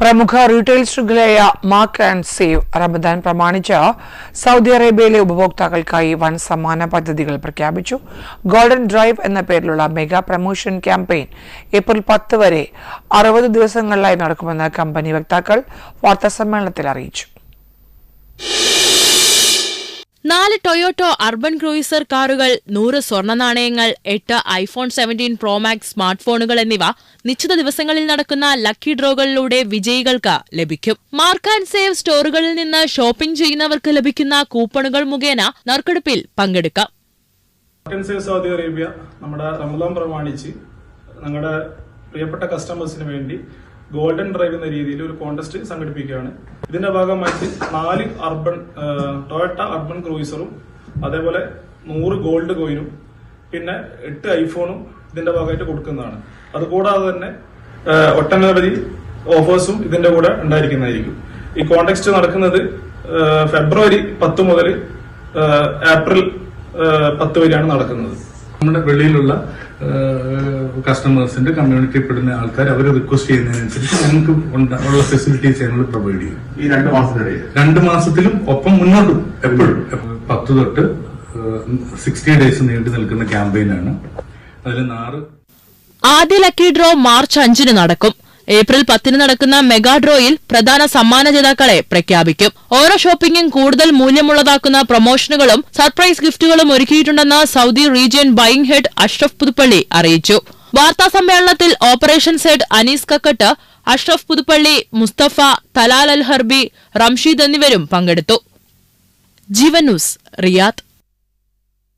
പ്രമുഖ റീറ്റെയിൽ ശൃംഖലയായ Mark and Save Ramadan പ്രമാണിച്ച് സൗദി അറേബ്യയിലെ ഉപഭോക്താക്കൾക്കായി വൻ സമ്മാന പദ്ധതികൾ പ്രഖ്യാപിച്ചു. ഗോൾഡൻ ഡ്രൈവ് എന്ന പേരിലുള്ള മെഗാ പ്രമോഷൻ ക്യാമ്പയിൻ ഏപ്രിൽ പത്ത് വരെ അറുപത് ദിവസങ്ങളിലായി നടക്കുമെന്ന് കമ്പനി വക്താക്കൾ വാർത്താസമ്മേളനത്തിൽ അറിയിച്ചു. നാല് ടൊയോട്ടോ അർബൻ ക്രൂയിസർ കാറുകൾ നൂറ് സ്വർണ നാണയങ്ങൾ എട്ട് ഐഫോൺ സെവന്റീൻ പ്രോമാക്സ് സ്മാർട്ട് ഫോണുകൾ എന്നിവ നിശ്ചിത ദിവസങ്ങളിൽ നടക്കുന്ന ലക്കി ഡ്രോകളിലൂടെ വിജയികൾക്ക് ലഭിക്കും. മാർക്ക് ആൻഡ് സേവ് സ്റ്റോറുകളിൽ നിന്ന് ഷോപ്പിംഗ് ചെയ്യുന്നവർക്ക് ലഭിക്കുന്ന കൂപ്പണുകൾ മുഖേന നറുക്കെടുപ്പിൽ പങ്കെടുക്കാം. സൗദി അറേബ്യ നമ്മുടെ പ്രമാണിച്ച് ഞങ്ങളുടെ പ്രിയപ്പെട്ട കസ്റ്റമേഴ്സിന് വേണ്ടി ഗോൾഡൻ ഡ്രൈവ് എന്ന രീതിയിൽ ഒരു കോൺടെസ്റ്റ് സംഘടിപ്പിക്കുകയാണ്. ഇതിന്റെ ഭാഗമായിട്ട് നാല് അർബൻ ടൊയറ്റ അർബൻ ക്രൂയിസറും അതേപോലെ നൂറ് ഗോൾഡ് കോയിനും പിന്നെ എട്ട് ഐഫോണും ഇതിന്റെ ഭാഗമായിട്ട് കൊടുക്കുന്നതാണ്. അതുകൂടാതെ തന്നെ ഒട്ടനവധി ഓഫേഴ്സും ഇതിന്റെ കൂടെ ഉണ്ടായിരിക്കുന്നതായിരിക്കും. ഈ കോണ്ടെക്സ്റ്റ് നടക്കുന്നത് ഫെബ്രുവരി പത്ത് മുതൽ ഏപ്രിൽ പത്ത് വരെയാണ് നടക്കുന്നത്. നമ്മുടെ വെളിയിലുള്ള കസ്റ്റമേഴ്സിന്റെ കമ്മ്യൂണിറ്റി പെടുന്ന ആൾക്കാർ അവർ റിക്വസ്റ്റ് ചെയ്യുന്നതിനനുസരിച്ച് ഞങ്ങൾക്ക് ഉള്ള ഫെസിലിറ്റീസ് ഞങ്ങൾ പ്രൊവൈഡ് ചെയ്യും. ഈ രണ്ട് മാസത്തിനിടയിൽ രണ്ട് മാസത്തിലും ഒപ്പം മുന്നോട്ടും എപ്പോഴും. പത്ത് തൊട്ട് സിക്സ്റ്റി ഡേയ്സ് നീണ്ടു നിൽക്കുന്ന ക്യാമ്പയിനാണ് അതിൽ നാറ് ആദ്യ ലക്കി ഡ്രോ മാർച്ച് അഞ്ചിന് നടക്കും. ഏപ്രിൽ പത്തിന് നടക്കുന്ന മെഗാ ഡ്രോയിൽ പ്രധാന സമ്മാന ജേതാക്കളെ പ്രഖ്യാപിക്കും. ഓരോ ഷോപ്പിംഗും കൂടുതൽ മൂല്യമുള്ളതാക്കുന്ന പ്രൊമോഷനുകളും സർപ്രൈസ് ഗിഫ്റ്റുകളും ഒരുക്കിയിട്ടുണ്ടെന്ന് Saudi region buying head Ashraf Puthuppally അറിയിച്ചു. വാർത്താ സമ്മേളനത്തിൽ operations head Anees Kakkattu Ashraf Puthuppally Mustafa Talal Al Harbi Ramsheed എന്നിവരും പങ്കെടുത്തു. Jeevan news Riyadh.